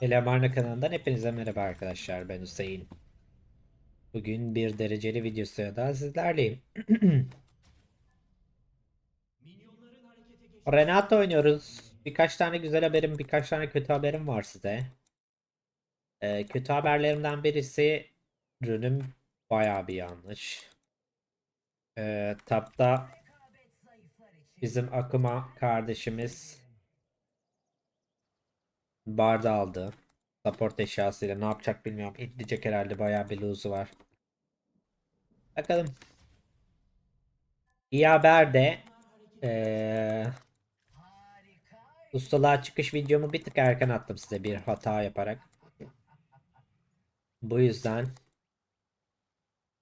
Elemarna kanalından hepinize merhaba arkadaşlar. Ben Hüseyin. Bugün bir dereceli videosuyla daha sizlerleyim. Renato oynuyoruz. Birkaç tane güzel haberim, birkaç tane kötü haberim var size. Ee, kötü haberlerimden birisi rünüm bayağı bir yanlış. Ee, tapta bizim Akuma kardeşimiz Barda aldı. Support eşyasıyla ne yapacak bilmiyorum. İtleyecek herhalde bayağı bir lose'u var. Bakalım. İyi haber de eee ustalığa çıkış videomu bir tık erken attım size bir hata yaparak. Bu yüzden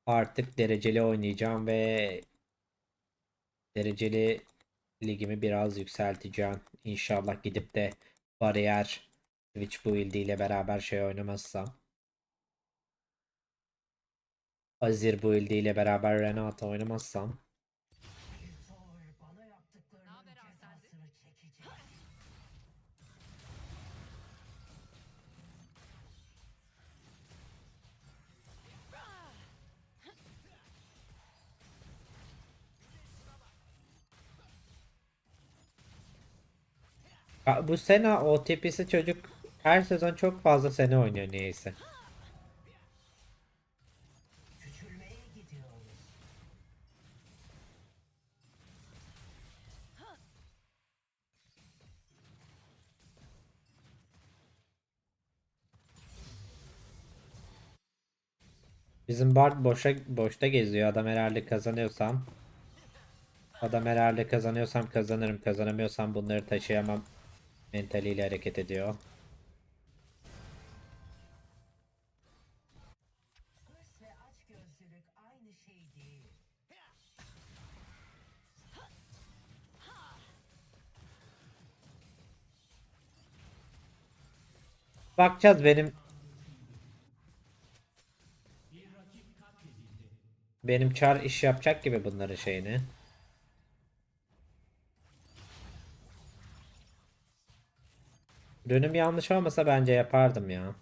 artık dereceli oynayacağım ve dereceli ligimi biraz yükselteceğim. İnşallah gidip de bariyer Twitch build ile beraber şey oynamazsam. Azir build ile beraber Renata oynamazsam. Bu sene o tipisi çocuk her sezon çok fazla sene oynuyor niyeyse. Bizim Bard boşa boşta geziyor. Adam herhalde kazanıyorsam. Adam herhalde kazanıyorsam kazanırım. Kazanamıyorsam bunları taşıyamam. Mentaliyle hareket ediyor. Bakacağız benim benim çar iş yapacak gibi bunların şeyini. Dönüm yanlış olmasa bence yapardım ya.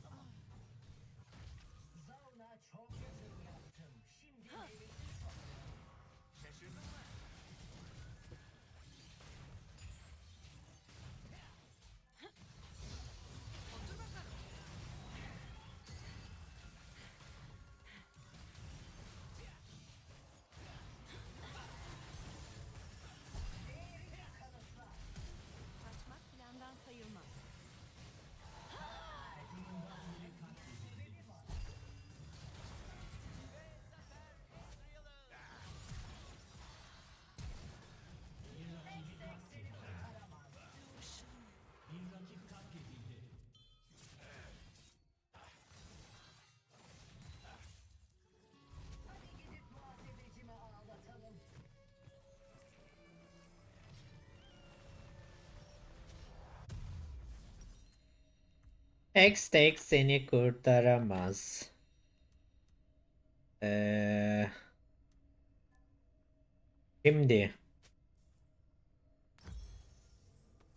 X-Tek seni kurtaramaz. Ee, şimdi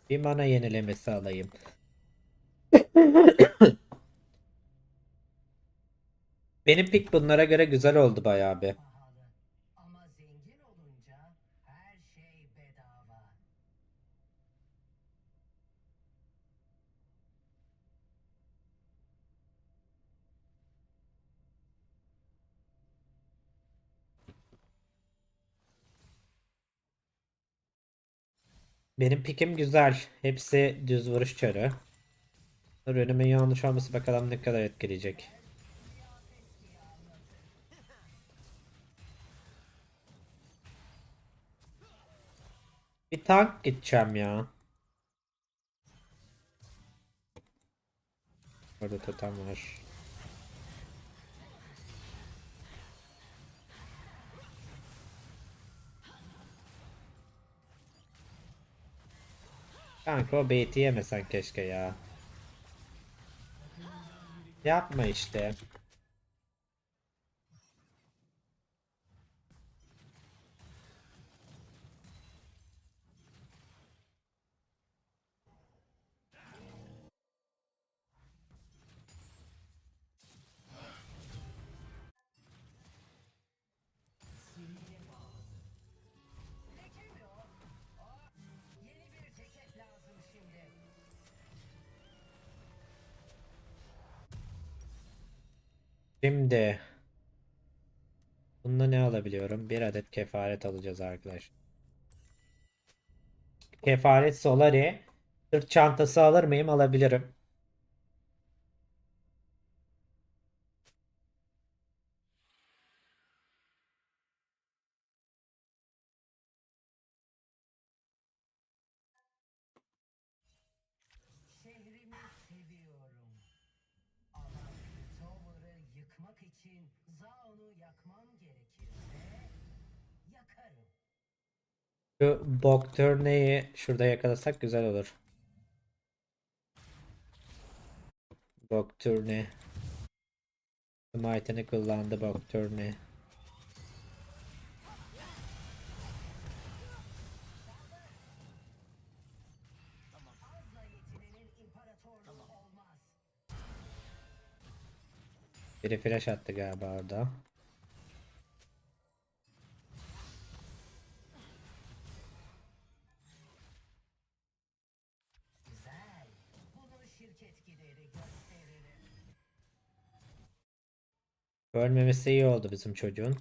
bir mana yenilemesi alayım. Benim pick bunlara göre güzel oldu bayağı bir. Benim pikim güzel. Hepsi düz vuruş çarı. Dur önümün yanlış olması bakalım ne kadar etkileyecek. Bir tank gideceğim ya. Orada totem var. Kanka o bait'i yemesen keşke ya. Yapma işte. Bir adet kefaret alacağız arkadaşlar. Kefaret Solari. Sırt çantası alır mıyım? Alabilirim. Şu Nocturne'yi şurada yakalasak güzel olur. Nocturne. Smite'ını kullandı olmaz. Biri flash attı galiba orada. Ölmemesi iyi oldu bizim çocuğun.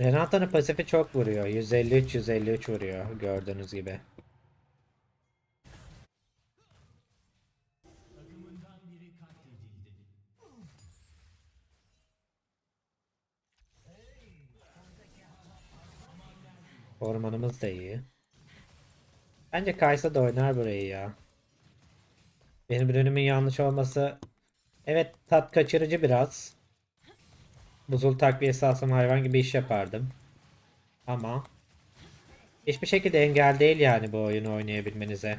Renata'nın pasifi çok vuruyor. 153-153 vuruyor gördüğünüz gibi. Ormanımız da iyi. Bence Kaysa da oynar burayı ya. Benim ürünümün yanlış olması evet tat kaçırıcı biraz. Buzul takviyesi alsam hayvan gibi iş yapardım. Ama hiçbir şekilde engel değil yani bu oyunu oynayabilmenize.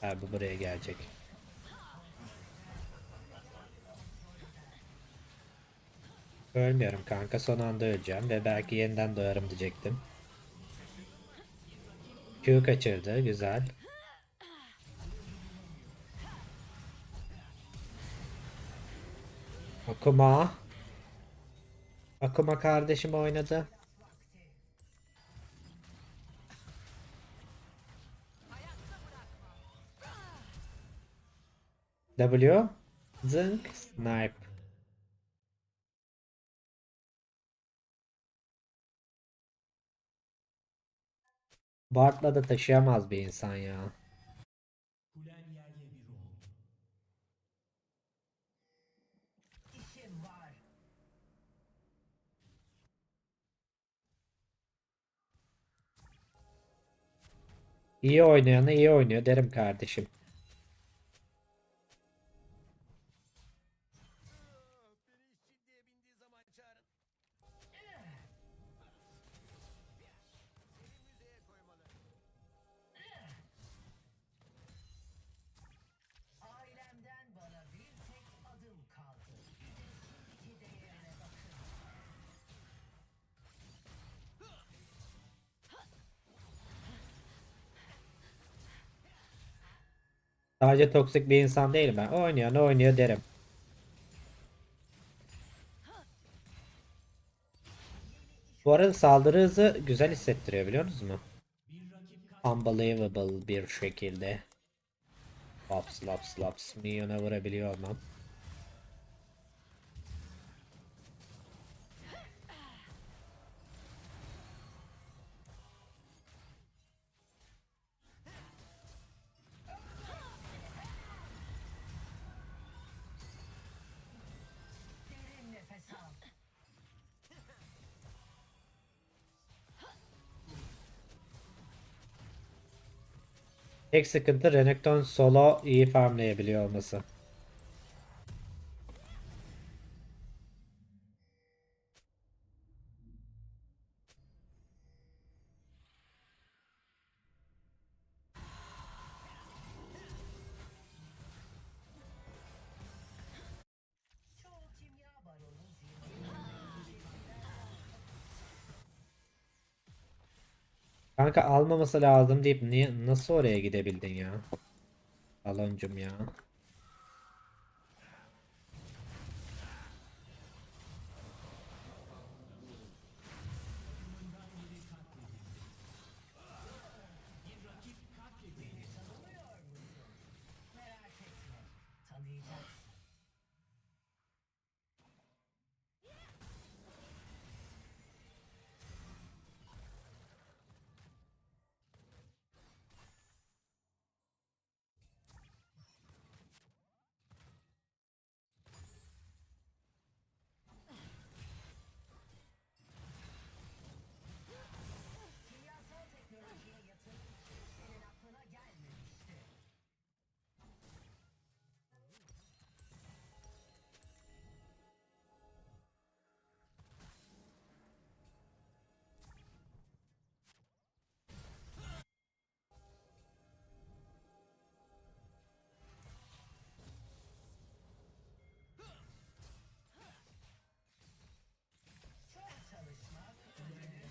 Ha bu buraya gelecek. Ölmüyorum kanka son anda öleceğim ve belki yeniden doğarım diyecektim. Q kaçırdı güzel. Akuma. Akuma kardeşim oynadı. W. Zınk. Snipe. Bart'la da taşıyamaz bir insan ya. İyi oynayanı iyi oynuyor derim kardeşim. Sadece toksik bir insan değilim ben. Oynayan oynuyor derim. Bu arada saldırı hızı güzel hissettiriyor biliyor musunuz? Unbelievable bir şekilde. Laps laps laps milyona vurabiliyor olmam. Tek sıkıntı Renekton solo iyi farmlayabiliyor olması. Kanka almaması lazım deyip niye nasıl oraya gidebildin ya? Aloncum ya.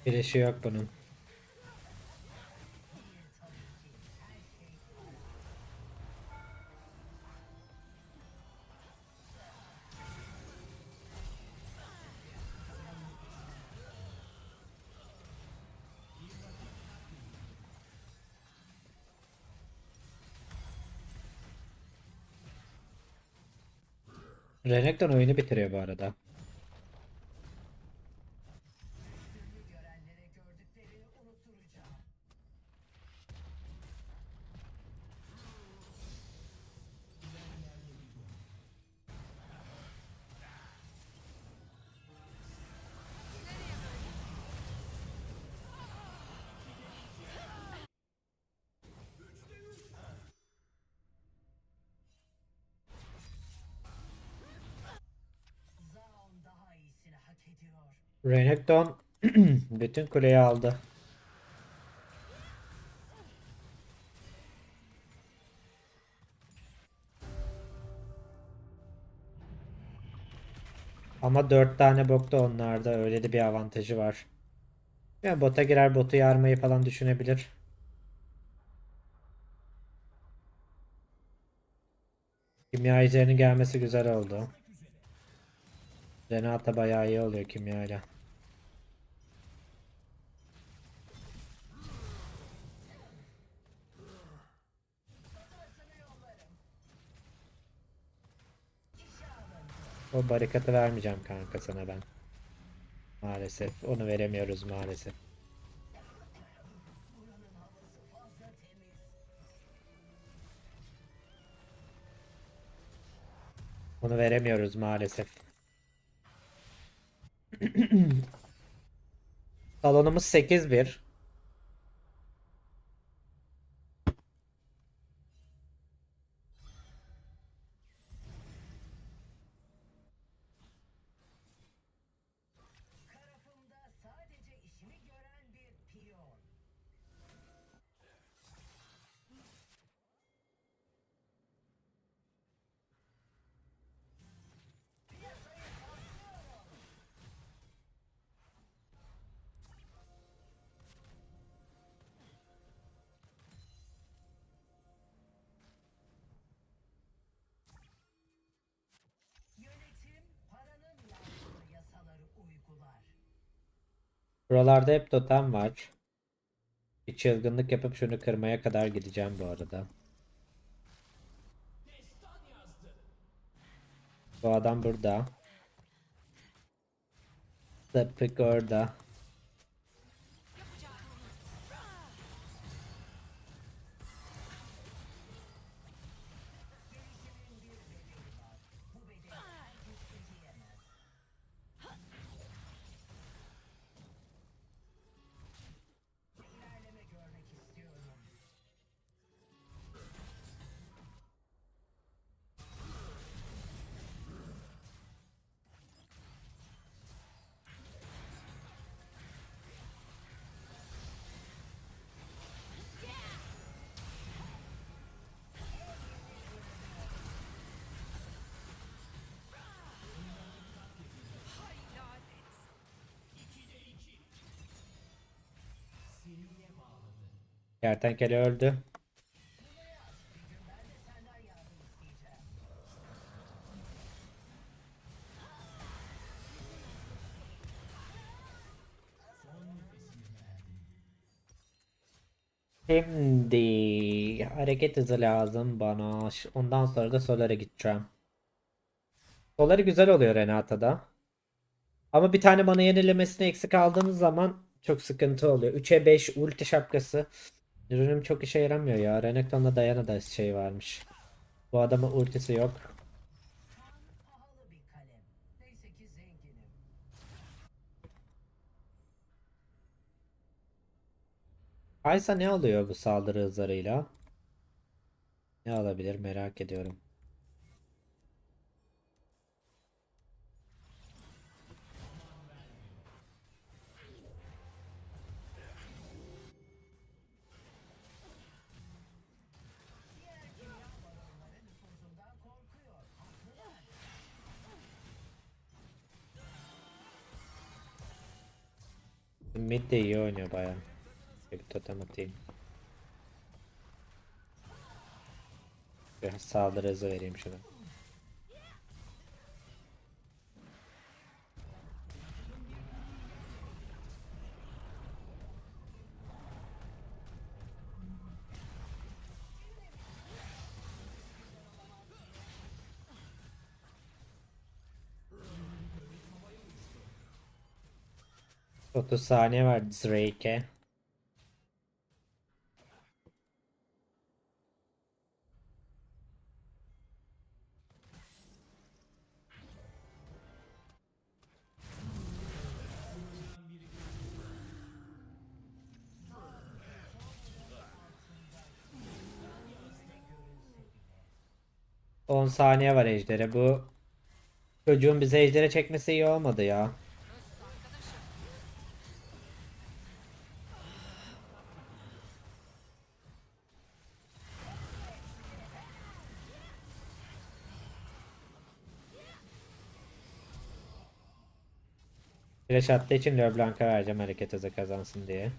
Girişi yok bunun. Renekton oyunu bitiriyor bu arada. Renekton bütün kuleyi aldı. Ama 4 tane bok da onlarda öyle de bir avantajı var. Yani bota girer botu yarmayı falan düşünebilir. Kimya ejderinin gelmesi güzel oldu. Renata bayağı iyi oluyor kimya ile. Fotoğrafını yollarım. İşe O barikatı vermeyeceğim kanka sana ben. Maalesef. Onu veremiyoruz maalesef. Onu veremiyoruz maalesef. Salonumuz 8-1. Buralarda hep totem var. Bir çılgınlık yapıp şunu kırmaya kadar gideceğim bu arada. Bu adam burada. Sapık orada. Kertenkele öldü. Şimdi hareket hızı lazım bana. Ondan sonra da Solar'a gideceğim. Solar'ı güzel oluyor Renata'da. Ama bir tane bana yenilemesini eksik aldığımız zaman çok sıkıntı oluyor. 3'e 5 ulti şapkası. Ürünüm çok işe yaramıyor ya. Renekton'la Diana da şey varmış. Bu adamın ultisi yok. Kaysa ne alıyor bu saldırı hızlarıyla? Ne alabilir merak ediyorum. De iyi oynuyor baya. Bir totem atayım. Biraz saldırı hızı vereyim şuna. Otuz saniye var Drake'e. On saniye var ejdere. Bu çocuğun bize ejdere çekmesi iyi olmadı ya. Flash attığı için LeBlanc'a vereceğim hareket hızı kazansın diye.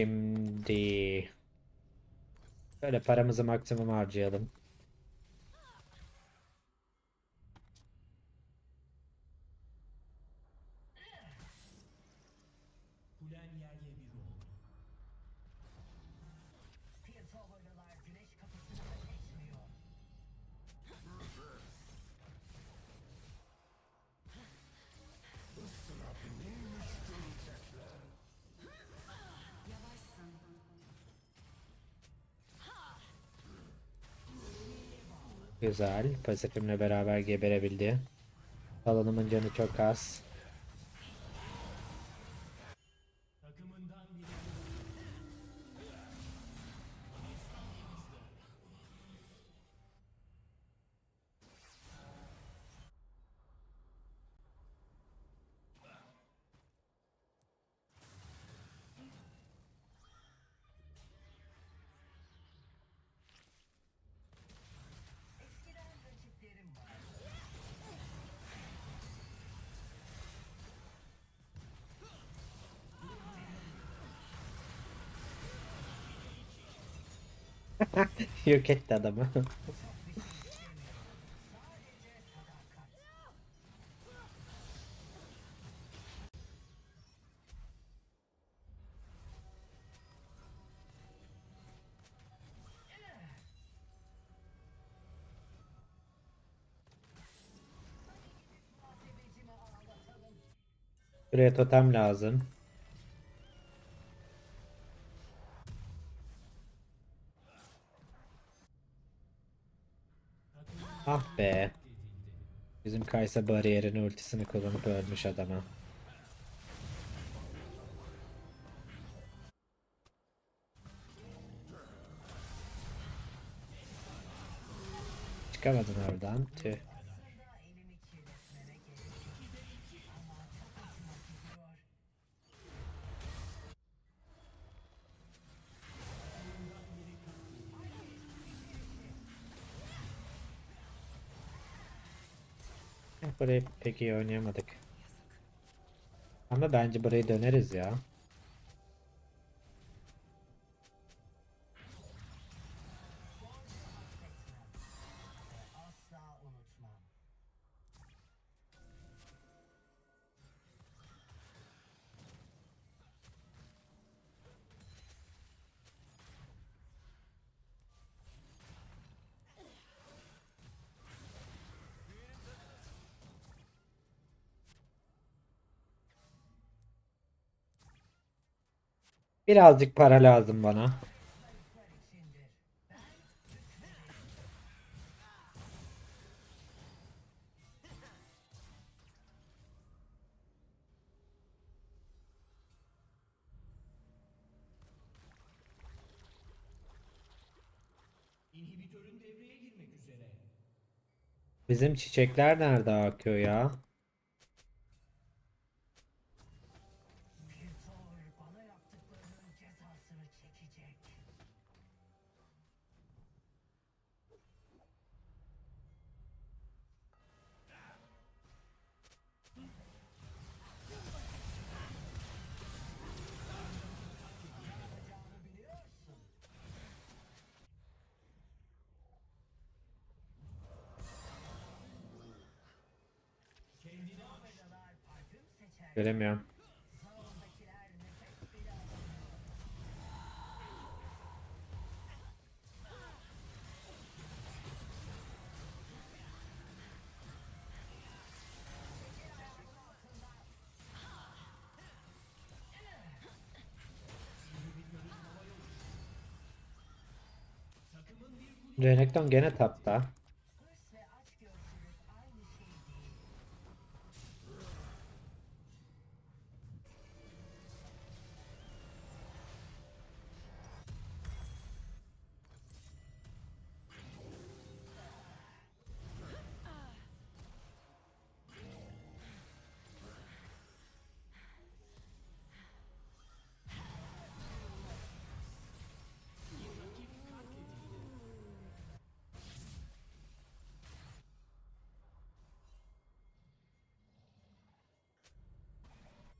Şimdi böyle paramızı maksimum harcayalım. Güzel. Pasifimle beraber geberebildi. Alanımın canı çok az. Yok etti adamı. Buraya totem lazım. be. Bizim Kaysa bariyerin ultisini kullanıp ölmüş adama. Çıkamadın oradan. Tüh. Burayı pek iyi oynayamadık. Ama bence burayı döneriz ya. Birazcık para lazım bana. Bizim çiçekler nerede akıyor ya? Alamıyor. Renekton gene tapta.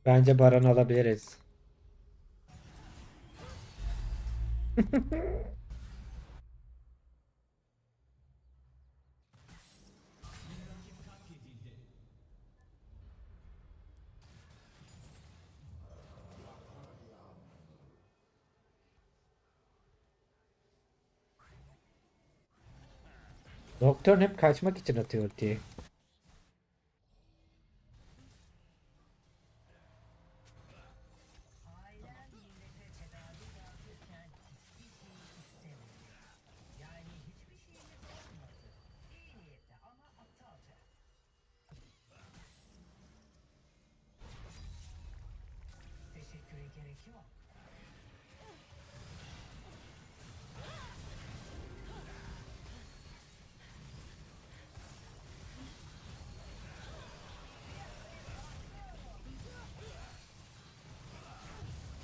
Bence Baron alabiliriz. Doktor hep kaçmak için atıyor ultiyi.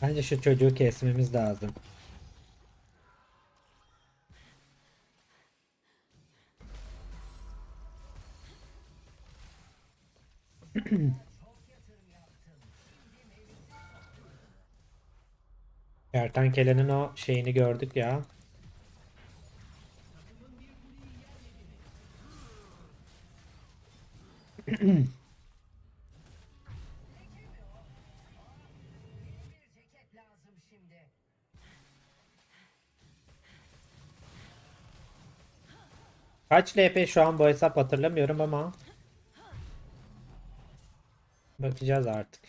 Bence şu çocuğu kesmemiz lazım. Kertenkelenin o şeyini gördük ya. Kaç LP şu an bu hesap hatırlamıyorum ama. Bakacağız artık.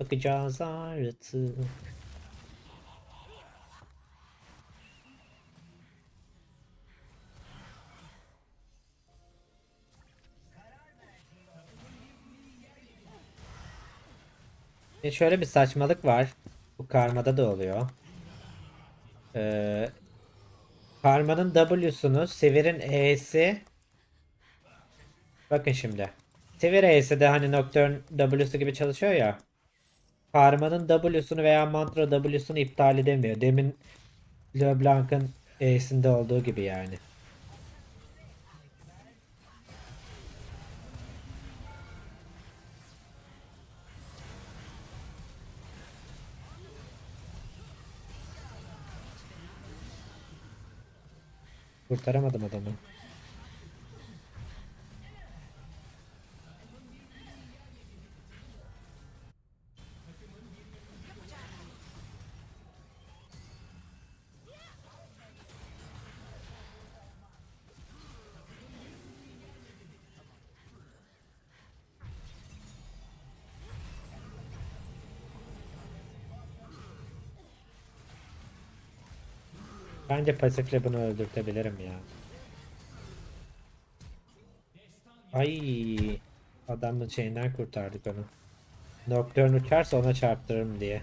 Bakacağız artık. E şöyle bir saçmalık var. Bu karmada da oluyor. Ee, Parmanın W'sunu, Sever'in E'si. Bakın şimdi. Sever E'si de hani Nocturne W'su gibi çalışıyor ya. Parmanın W'sunu veya Mantra W'sunu iptal edemiyor. Demin LeBlanc'ın E'sinde olduğu gibi yani. Kurtaramadım adamı. Bence pasifle bunu öldürtebilirim ya. Ay, adamın şeyinden kurtardık onu. Nocturne uçarsa ona çarptırırım diye.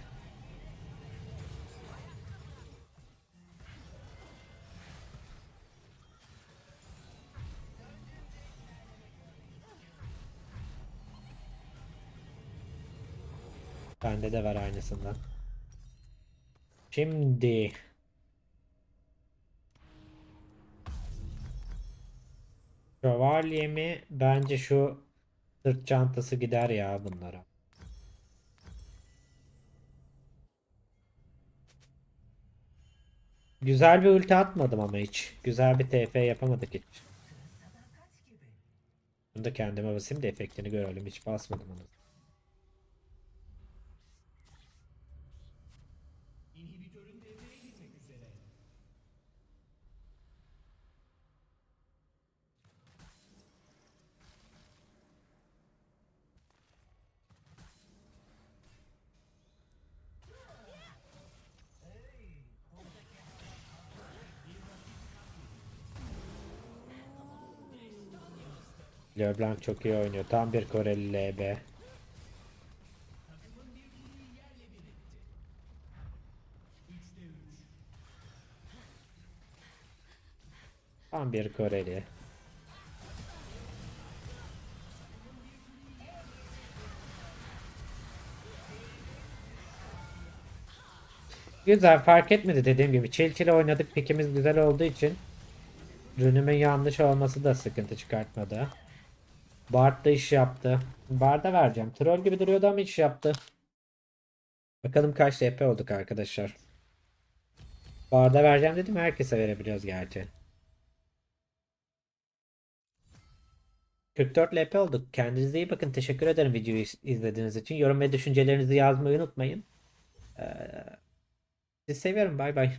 Bende de var aynısından. Şimdi Şövalye mi? Bence şu sırt çantası gider ya bunlara. Güzel bir ulti atmadım ama hiç. Güzel bir TF yapamadık hiç. Bunu da kendime basayım da efektini görelim. Hiç basmadım onu. LeBlanc çok iyi oynuyor. Tam bir Koreli LB. Tam bir Koreli. Güzel fark etmedi dediğim gibi. Çil çil oynadık. Pikimiz güzel olduğu için. Rünümün yanlış olması da sıkıntı çıkartmadı. Bard da iş yaptı. Bard'a vereceğim. Troll gibi duruyordu ama iş yaptı. Bakalım kaç TP olduk arkadaşlar. Bard'a vereceğim dedim herkese verebiliyoruz gerçi. 44 LP olduk. Kendinize iyi bakın. Teşekkür ederim videoyu iz- izlediğiniz için. Yorum ve düşüncelerinizi yazmayı unutmayın. Ee, sizi seviyorum. Bay bay.